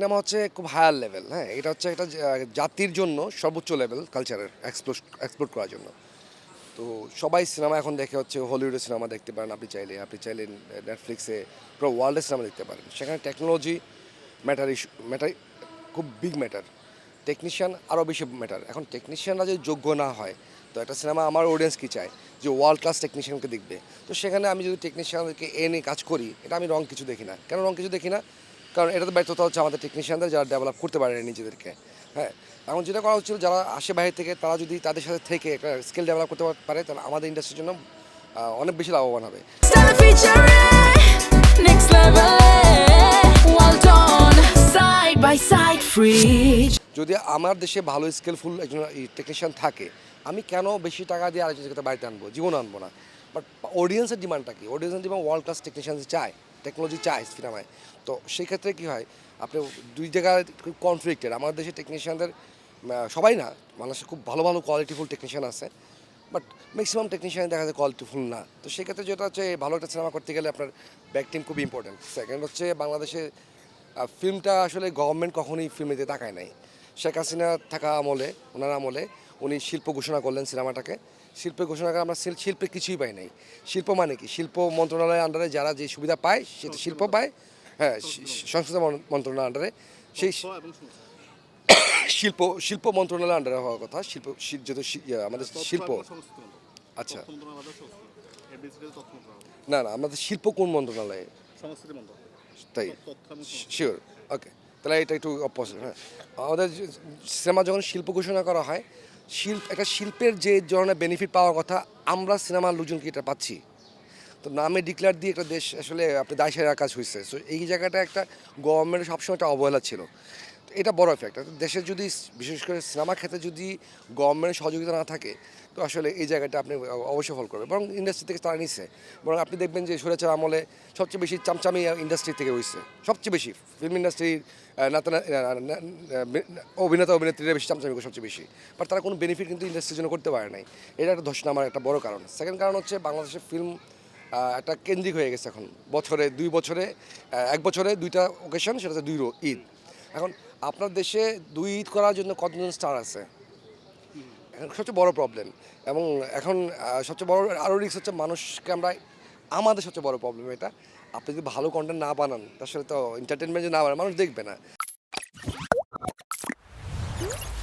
Cinema হচ্ছে খুব higher level হ্যাঁ? এটা হচ্ছে একটা জাতির জন্য সর্বোচ্চ লেভেল কালচারের এক্সপ্লোর এক্সপ্লোর করার জন্য। তো সবাই সিনেমা এখন দেখে হচ্ছে হলিউডের সিনেমা দেখতে পারেন আপনি চাইলে। আপনি চাইলে নেটফ্লিক্সে পুরো ওয়ার্ল্ডের সিনেমা দেখতে পারেন। সেখানে টেকনোলজি ম্যাটার ইস্যু ম্যাটার খুব বিগ ম্যাটার টেকনিশিয়ান আরও বেশি ম্যাটার এখন টেকনিশিয়ানরা যদি যোগ্য না হয়, তো একটা সিনেমা আমার অডিয়েন্স কি চায়? যে ওয়ার্ল্ড ক্লাস টেকনিশিয়ানকে দেখবে। তো সেখানে আমি যদি টেকনিশিয়ানদেরকে এনে কাজ করি, এটা আমি রং কিছু দেখি না। কেন রং কিছু দেখি না? কারণ এটা তো ব্যর্থতা হচ্ছে আমাদের টেকনিশিয়ানদের যারা ডেভেলপ করতে পারে নিজেদেরকে হ্যাঁ? এখন যেটা করা হচ্ছিল যারা আসে বাইরে থেকে তারা যদি তাদের সাথে থেকে স্কিল ডেভেলপ করতে পারে তাহলে আমাদের ইন্ডাস্ট্রির জন্য অনেক বেশি লাভবান হবে. যদি আমার দেশে ভালো স্কিলফুল একজন টেকনিশিয়ান থাকে আমি কেন বেশি টাকা দিয়ে আরেকজন জায়গাতে বাড়িতে আনব? জীবন আনব না। বাট অডিয়েন্সের ডিমান্ডটা কি? অডিয়েন্সের ডিমান্ড ওয়ার্ল্ড ক্লাস টেকনিশিয়ান চায়। টেকনোলজি চায় সিনেমায় তো সেই ক্ষেত্রে কী হয়, আপনি দুই জায়গায় কনফ্লিক্টেড আমাদের দেশে টেকনিশিয়ানদের সবাই না মানুষের খুব ভালো ভালো কোয়ালিটিফুল টেকনিশিয়ান আছে বাট ম্যাক্সিমাম টেকনিশিয়ান দেখা যায় কোয়ালিটিফুল না। তো সেক্ষেত্রে যেটা হচ্ছে, ভালো একটা সিনেমা করতে গেলে আপনার ব্যাক টিম খুব ইম্পর্টেন্ট সেকেন্ড হচ্ছে, বাংলাদেশে ফিল্মটা আসলে গভর্নমেন্ট কখনোই ফিল্মেতে তাকায় নাই। শেখ হাসিনা থাকা আমলে ওনার আমলে উনি শিল্প ঘোষণা করলেন সিনেমাটাকে। শিল্পের ঘোষণা করে আমরা শিল্পে কিছুই পাই নাই। শিল্প মানে কি? শিল্প মন্ত্রণালয়ের আন্ডারে যারা যে সুবিধা পায় সেটা শিল্প পায়। হ্যাঁ সংস্কৃতি মন্ত্রণালয়ের আন্ডারে সেই শিল্প শিল্প মন্ত্রণালয়ের আন্ডারে হওয়ার কথা। শিল্প যেহেতু আমাদের শিল্প। আচ্ছা। না না আমাদের শিল্প কোন মন্ত্রণালয়ে? তাই শিওর ওকে তাহলে এটা একটু অপোজিট হ্যাঁ। আমাদের সিনেমা যখন শিল্প ঘোষণা করা হয়, শিল্প, একটা শিল্পের যে ধরনের বেনিফিট পাওয়ার কথা, আমরা সিনেমার লোকজনকে এটা পাচ্ছি। তো নামে ডিক্লেয়ার দিয়ে একটা দেশ আসলে আপনি দায় সেরা কাজ হয়েছে সো এই জায়গাটা একটা গভর্নমেন্টের সবসময় একটা অবহেলা ছিল। এটা বড় এফেক্ট দেশের যদি, বিশেষ করে সিনেমা ক্ষেত্রে যদি গভর্নমেন্টের সহযোগিতা না থাকে, তো আসলে এই জায়গাটা আপনি অবশ্যই ফল করবে বরং ইন্ডাস্ট্রি থেকে তারা নিচ্ছে বরং আপনি দেখবেন যে সুরেচার আমলে সবচেয়ে বেশি চামচামি ইন্ডাস্ট্রি থেকে হয়েছে সবচেয়ে বেশি। ফিল্ম ইন্ডাস্ট্রির নাতা অভিনেতা, অভিনেত্রীরা বেশি চামচামি করে সবচেয়ে বেশি। বাট তারা কোনো বেনিফিট কিন্তু ইন্ডাস্ট্রির জন্য করতে পারে নাই। এটা একটা ধর্ষণ আমার একটা বড় কারণ। সেকেন্ড কারণ হচ্ছে বাংলাদেশের ফিল্ম একটা কেন্দ্রিক হয়ে গেছে এখন। বছরে, দুই বছরে এক বছরে দুইটা ওকেশন সেটা হচ্ছে দুই রো- ঈদ। এখন আপনার দেশে দুই ঈদ করার জন্য কতজন স্টার আছে? সবচেয়ে বড় প্রবলেম এবং এখন সবচেয়ে বড় আরও রিক্স হচ্ছে মানুষকে আমরা, আমাদের সবচেয়ে বড় প্রবলেম এটা। আপনি যদি ভালো কন্টেন্ট না বানান, তার সাথে তো এন্টারটেনমেন্ট যদি না বানান, মানুষ দেখবে না।